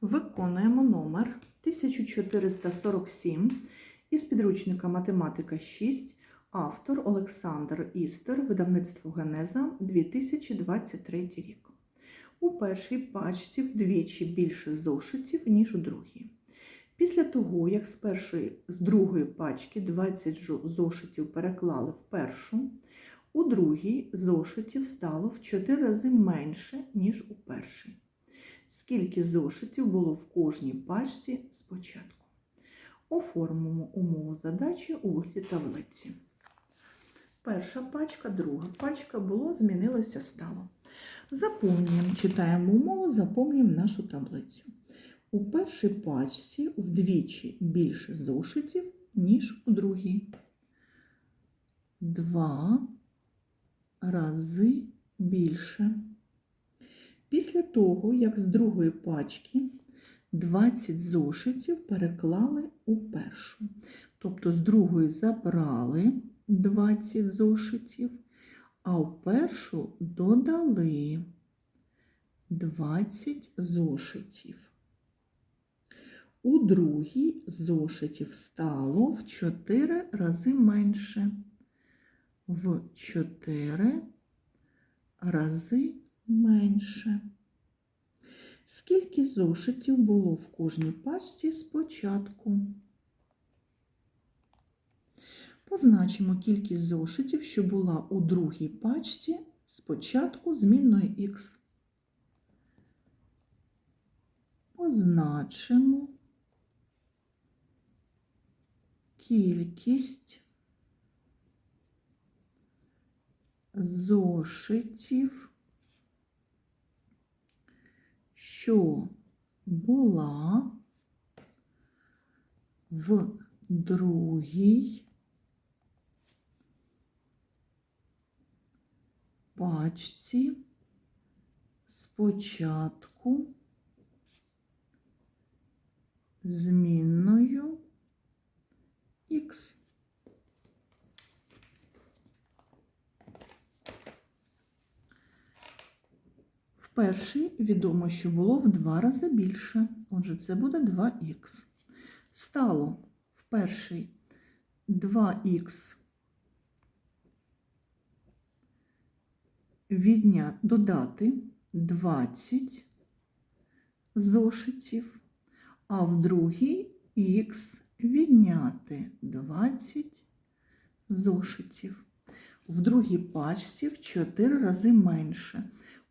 Виконуємо номер 1447 із підручника Математика 6, автор Олександр Істер, видавництво Генеза 2023 рік. У першій пачці вдвічі більше зошитів, ніж у другій. Після того, як з першої, з другої пачки 20 зошитів переклали в першу, у другій зошитів стало в 4 рази менше, ніж у першій. Скільки зошитів було в кожній пачці спочатку? Оформимо умову задачі у вигляді таблиці. Перша пачка, друга пачка було, змінилося, стало. Заповнюємо, читаємо умову, заповнюємо нашу таблицю. У першій пачці вдвічі більше зошитів, ніж у другій. Два рази більше. Після того, як з другої пачки 20 зошитів переклали у першу. Тобто з другої забрали 20 зошитів, а у першу додали 20 зошитів. У другій зошитів стало в 4 рази менше. В 4 рази менше. Скільки зошитів було в кожній пачці спочатку? Позначимо кількість зошитів, що була у другій пачці спочатку змінною х. Позначимо кількість зошитів, що була в другій пачці спочатку змінною х. В першій відомо, що було в два рази більше. Отже, це буде 2х. Стало в першій 2х відня додати 20 зошитів, а в другій х відняти 20 зошитів. В другій пачці в 4 рази менше.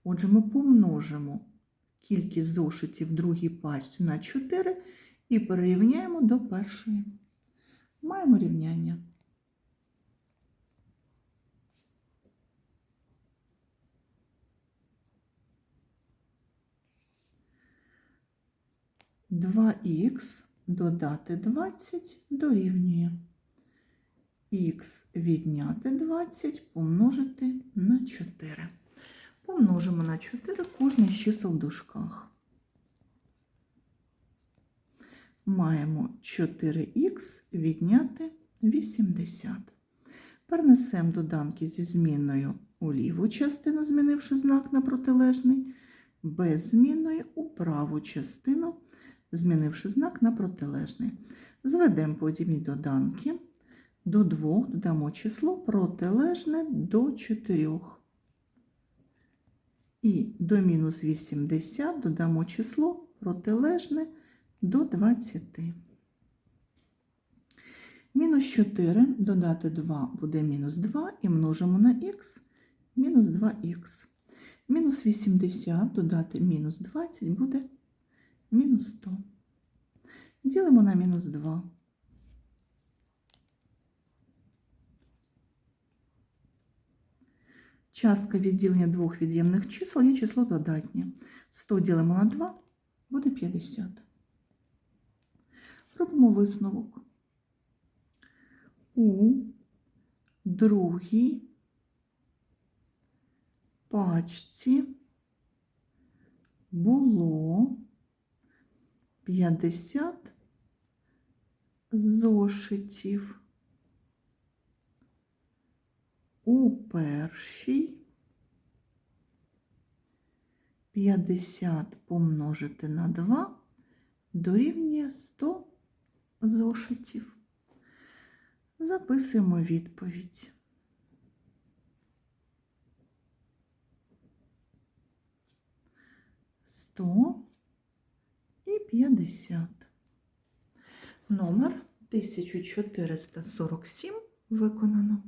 Отже, ми помножимо кількість зошитів другій пачці на 4 і перерівняємо до першої. Маємо рівняння. Два х додати 20 дорівнює. Х відняти 20 помножити на 4. Помножимо на 4 кожне з чисел в дужках. Маємо 4х відняти 80. Перенесемо доданки зі змінною у ліву частину, змінивши знак на протилежний, без змінної у праву частину, змінивши знак на протилежний. Зведемо подібні доданки. До 2 додамо число протилежне до 4. І до мінус 80 додамо число протилежне до 20. Мінус 4 додати 2 буде мінус 2 і множимо на х мінус 2х. Мінус 80 додати мінус 20 буде мінус 100. Ділимо на мінус 2. Частка відділення двох від'ємних чисел є число додатнє. 100 ділимо на 2 буде 50. Робимо висновок. У другій пачці було 50 зошитів. У першій 50 помножити на 2 дорівнює 100 зошитів. Записуємо відповідь. Сто і п'ятдесят. Номер 1447 виконано.